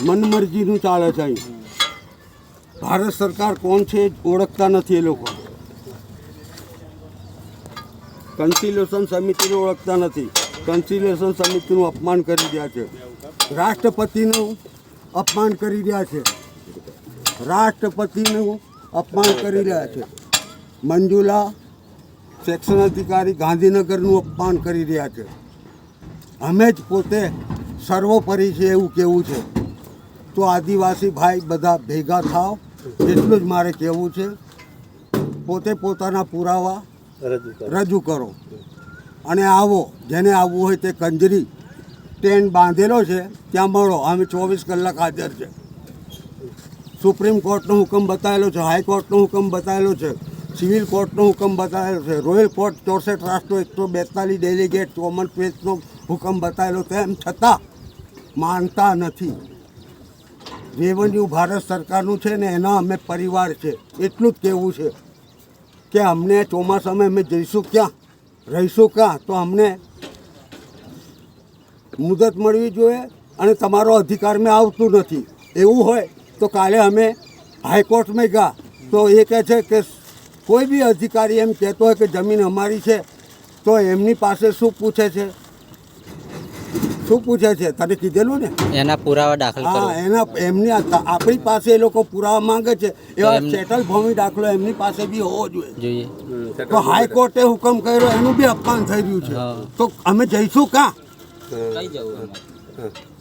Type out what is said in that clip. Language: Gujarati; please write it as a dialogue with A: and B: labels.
A: મનમરજીનું ચાલે છે અહીં. ભારત સરકાર કોણ છે ઓળખતા નથી એ લોકો. કન્સિલેશન સમિતિને ઓળખતા નથી. કન્સિલેશન સમિતિનું અપમાન કરી રહ્યા છે. રાષ્ટ્રપતિનું અપમાન કરી રહ્યા છે. રાષ્ટ્રપતિનું અપમાન કરી રહ્યા છે. મંજુલા સેક્શન અધિકારી ગાંધીનગરનું અપમાન કરી રહ્યા છે. અમે જ પોતે સર્વોપરી છે એવું કેવું છે? તો આદિવાસી ભાઈ બધા ભેગા થાવ એટલું જ મારે કહેવું છે. પોતે પોતાના પુરાવા રજૂ કરો. અને આવો જેને આવવું હોય તે કંજરી ટ્રેન બાંધેલો છે ત્યાં મળો. અમે ચોવીસ કલાક હાજર છે. સુપ્રીમ કોર્ટનો હુકમ બતાવેલો છે હાઈકોર્ટનો હુકમ બતાવેલો છે સિવિલ કોર્ટનો હુકમ બતાવેલો છે રોયલ કોર્ટ ચોસઠ રાષ્ટ્રો એકસો બેતાલીસ ડેલિગેટ કોમનવેલ્થનો હુકમ બતાવેલો તેમ છતાં માનતા નથી. રેવન્યુ ભારત સરકારનું છે ને એના અમે પરિવાર છે. એટલું જ કહેવું છે કે અમને ચોમાસામાં અમે જઈશું ક્યાં? રહીશું ક્યાં? તો અમને મુદત મળવી જોઈએ અને તમારો અધિકાર મેં આવતું નથી. એવું હોય તો કાલે અમે હાઈકોર્ટમાં ગયા. તો એ કહે છે કે કોઈ બી અધિકારી એમ કહેતો હોય કે જમીન અમારી છે, તો એમની પાસે શું પૂછે છે? શું પૂછે છે? તને કીધેલું ને?
B: એના પુરાવા દાખલ
A: હા એના એમની આપણી પાસે એ લોકો પુરાવા માંગે છે. એવા સેટલ ભૂમિ દાખલો એમની પાસે બી હોવો જોઈએ.
B: જોઈએ.
A: તો હાઈકોર્ટે હુકમ કર્યો એનું બી અપમાન થઈ રહ્યું છે. તો અમે જઈશું ક્યાં?
B: કઈ જવું